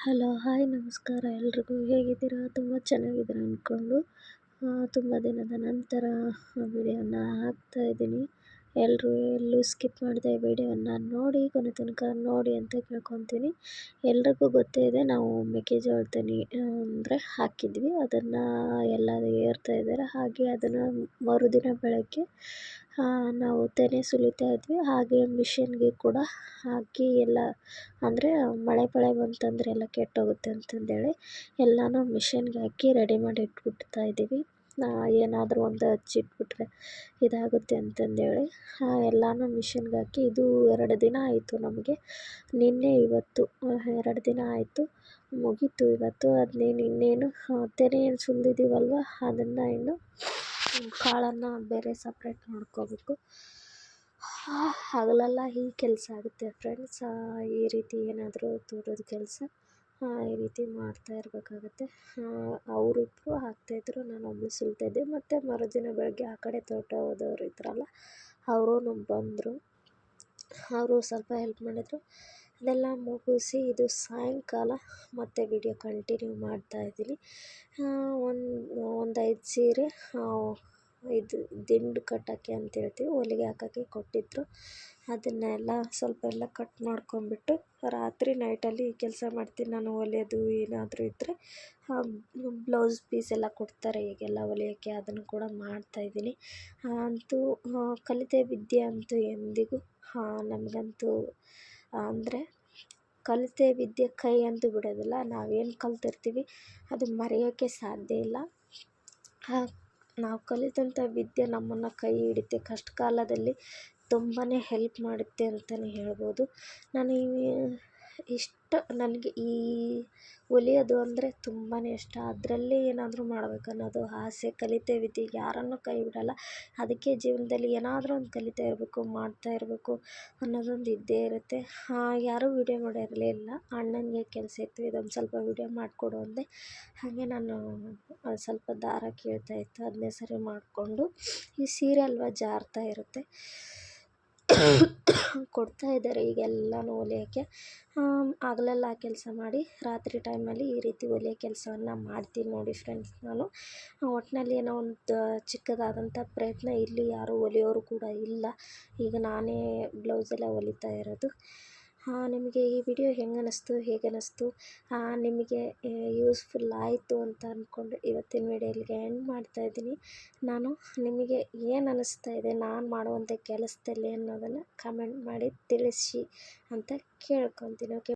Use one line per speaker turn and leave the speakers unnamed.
Hello, hi, ನಮಸ್ಕಾರ ಎಲ್ರಿಗೂ. ಹೇಗಿದ್ದೀರಾ? ತುಂಬ ಚೆನ್ನಾಗಿದ್ದೀರಾ ಅಂದ್ಕೊಂಡು ತುಂಬ ದಿನದ ನಂತರ ವಿಡಿಯೋನ ಹಾಕ್ತಾಯಿದ್ದೀನಿ ಎಲ್ಲರೂ ಎಲ್ಲೂ ಸ್ಕಿಪ್ ಮಾಡಿದೆ ವಿಡಿಯೋನ ನೋಡಿ, ಕೊನೆ ತನಕ ನೋಡಿ ಅಂತ ಕೇಳ್ಕೊತೀನಿ. ಎಲ್ರಿಗೂ ಗೊತ್ತೇ ಇದೆ, ನಾವು ಮೆಕ್ಕೆಜೋಳದಲ್ಲಿ ಅಂದರೆ ಹಾಕಿದ್ವಿ. ಅದನ್ನು ಎಲ್ಲ ಏರ್ತಾ ಇದ್ದಾರೆ. ಹಾಗೆ ಅದನ್ನು ಮರುದಿನ ಬೆಳಗ್ಗೆ ನಾವು ತೆನೆ ಸುಲಿತಾ ಇದ್ವಿ. ಹಾಗೆ ಮಿಷಿನ್ಗೆ ಕೂಡ ಹಾಕಿ ಎಲ್ಲ, ಅಂದರೆ ಮಳೆ ಪಳೆ ಬಂತಂದರೆ ಎಲ್ಲ ಕೆಟ್ಟೋಗುತ್ತೆ ಅಂತಂದೇಳಿ ಎಲ್ಲನೂ ಮಿಷಿನ್ಗೆ ಹಾಕಿ ರೆಡಿ ಮಾಡಿ ಇಟ್ಬಿಡ್ತಾ ಇದ್ದೀವಿ. ಏನಾದರೂ ಒಂದು ಹಚ್ಚಿಟ್ಬಿಟ್ರೆ ಇದಾಗುತ್ತೆ ಅಂತಂದೇಳಿ ಎಲ್ಲನೂ ಮಿಷಿನ್ಗೆ ಹಾಕಿ ಇದು ಎರಡು ದಿನ ಆಯಿತು ನಮಗೆ. ನಿನ್ನೆ ಇವತ್ತು ಎರಡು ದಿನ ಆಯಿತು. ಮುಗೀತು ಇವತ್ತು. ಅದನ್ನೇನು ಇನ್ನೇನು ತೆನೆ ಏನು ಸುಲಿದಿದ್ದೀವಲ್ವ ಅದನ್ನು ಇನ್ನು ಕಾಳನ್ನು ಬೇರೆ ಸಪ್ರೇಟ್ ಮಾಡ್ಕೋಬೇಕು. ಹಗಲೆಲ್ಲ ಈ ಕೆಲಸ ಆಗುತ್ತೆ ಫ್ರೆಂಡ್ಸ್ ಈ ರೀತಿ ಏನಾದರೂ ತೋಟದ ಕೆಲಸ ಈ ರೀತಿ ಮಾಡ್ತಾ ಇರಬೇಕಾಗತ್ತೆ. ಅವರಿಬ್ರು ಹಾಕ್ತಾಯಿದ್ರು ನಾನು ಒಬ್ಬಳು ಸುಲ್ತಾಯಿದ್ದೆ ಮತ್ತು ಮರುದಿನ ಬೆಳಗ್ಗೆ ಆ ಕಡೆ ತೋಟ ಹೋದವ್ರು ಇದ್ರಲ್ಲ ಅವರೂ ಬಂದರು. ಅವರು ಸ್ವಲ್ಪ ಹೆಲ್ಪ್ ಮಾಡಿದರು. ಅದೆಲ್ಲ ಮುಗಿಸಿ ಇದು ಸಾಯಂಕಾಲ, ಮತ್ತೆ ವಿಡಿಯೋ ಕಂಟಿನ್ಯೂ ಮಾಡ್ತಾಯಿದ್ದೀನಿ ಒಂದು ಒಂದು ಐದು ಸೀರೆ ಇದು ದಿಂಡು ಕಟ್ಟೋಕ್ಕೆ ಅಂತ ಹೇಳ್ತೀವಿ, ಹೊಲಿಗೆ ಹಾಕೋಕ್ಕೆ ಕೊಟ್ಟಿದ್ದರು ಅದನ್ನೆಲ್ಲ ಸ್ವಲ್ಪ ಎಲ್ಲ ಕಟ್ ಮಾಡ್ಕೊಂಬಿಟ್ಟು ರಾತ್ರಿ ನೈಟಲ್ಲಿ ಕೆಲಸ ಮಾಡ್ತೀನಿ, ನಾನು ಹೊಲಿಯೋದು ಏನಾದರೂ ಇದ್ದರೆ ಬ್ಲೌಸ್ ಪೀಸ್ ಎಲ್ಲ ಕೊಡ್ತಾರೆ, ಈಗೆಲ್ಲ ಹೊಲಿಯೋಕ್ಕೆ ಅದನ್ನು ಕೂಡ ಮಾಡ್ತಾಯಿದ್ದೀನಿ ಅಂತೂ ಕಲಿತೆ ವಿದ್ಯೆ ಅಂತೂ ಎಂದಿಗೂ ನಮಗಂತೂ, ಅಂದರೆ ಕಲಿತೆ ವಿದ್ಯೆ ಕೈ ಅಂತೂ ಬಿಡೋದಿಲ್ಲ, ನಾವೇನು ಕಲ್ತಿರ್ತೀವಿ, ಅದು ಮರೆಯೋಕ್ಕೆ ಸಾಧ್ಯ ಇಲ್ಲ. ನಾವು ಕಲಿತಂಥ ವಿದ್ಯೆ ನಮ್ಮನ್ನು ಕೈ ಹಿಡಿತೆ. ಕಷ್ಟ ಕಾಲದಲ್ಲಿ ತುಂಬಾ ಹೆಲ್ಪ್ ಮಾಡುತ್ತೆ ಅಂತಲೇ ಹೇಳ್ಬೋದು. ನಾನು ಇಷ್ಟ ನನಗೆ ಈ ಹೊಲಿಯೋದು ಅಂದರೆ ತುಂಬಾ ಇಷ್ಟ. ಅದರಲ್ಲಿ ಏನಾದರೂ ಅನ್ನೋದು ಆಸೆ, ಕಲಿತೆ ವಿದ್ಯೆ ಯಾರನ್ನು ಕೈ ಬಿಡೋಲ್ಲ. ಅದಕ್ಕೆ ಜೀವನದಲ್ಲಿ ಏನಾದರೂ ಒಂದು ಕಲಿತಾ ಇರಬೇಕು, ಮಾಡ್ತಾ ಇರಬೇಕು ಅನ್ನೋದೊಂದು ಇದ್ದೇ ಇರುತ್ತೆ. ಯಾರೂ ವೀಡಿಯೋ ಮಾಡಿರಲಿಲ್ಲ ಅಣ್ಣನಿಗೆ ಕೆಲಸ ಇತ್ತು, ಇದೊಂದು ಸ್ವಲ್ಪ ವೀಡಿಯೋ ಮಾಡಿಕೊಡು ಅಂದೆ. ಹಾಗೆ ನಾನು ಸ್ವಲ್ಪ ದಾರ ಕೇಳ್ತಾ ಇತ್ತು. ಅದನ್ನೇ ಸರಿ ಮಾಡಿಕೊಂಡು ಈ ಸೀರೆ ಅಲ್ವಾ ಜಾರ್ತಾ ಇರುತ್ತೆ. ಕೊಡ್ತಾ ಇದ್ದಾರೆ ಈಗ ಎಲ್ಲನೂ ಹೊಲಿಯೋಕ್ಕೆ ಹಗಲೆಲ್ಲ ಕೆಲಸ ಮಾಡಿ ರಾತ್ರಿ ಟೈಮಲ್ಲಿ ಈ ರೀತಿ ಹೊಲಿಯೋ ಕೆಲಸವನ್ನು ಮಾಡ್ತೀನಿ ನೋಡಿ ಫ್ರೆಂಡ್ಸ್ ನಾನು. ಒಟ್ಟಿನಲ್ಲಿ ಏನೋ ಒಂದು ಚಿಕ್ಕದಾದಂಥ ಪ್ರಯತ್ನ ಇಲ್ಲಿ ಯಾರೂ ಹೊಲಿಯೋರು ಕೂಡ ಇಲ್ಲ. ಈಗ ನಾನೇ ಬ್ಲೌಸೆಲ್ಲ ಹೊಲಿತಾ ಇರೋದು. ನಿಮಗೆ ಈ ವಿಡಿಯೋ ಹೆಂಗೆ ಅನ್ನಿಸ್ತು ಹೇಗೆ ಅನ್ನಿಸ್ತು ನಿಮಗೆ ಯೂಸ್ಫುಲ್ ಆಯಿತು ಅಂತ ಅಂದ್ಕೊಂಡು ಇವತ್ತಿನ ವಿಡಿಯೋ ಇಲ್ಲಿಗೆ ಎಂಡ್ ಮಾಡ್ತಾಯಿದ್ದೀನಿ ನಾನು ನಿಮಗೆ ಏನು ಅನ್ನಿಸ್ತಾ ಇದೆ, ನಾನು ಮಾಡುವಂಥ ಕೆಲಸದಲ್ಲಿ ಅನ್ನೋದನ್ನು ಕಮೆಂಟ್ ಮಾಡಿ ತಿಳಿಸಿ ಅಂತ ಕೇಳ್ಕೊತೀನಿ ಓಕೆ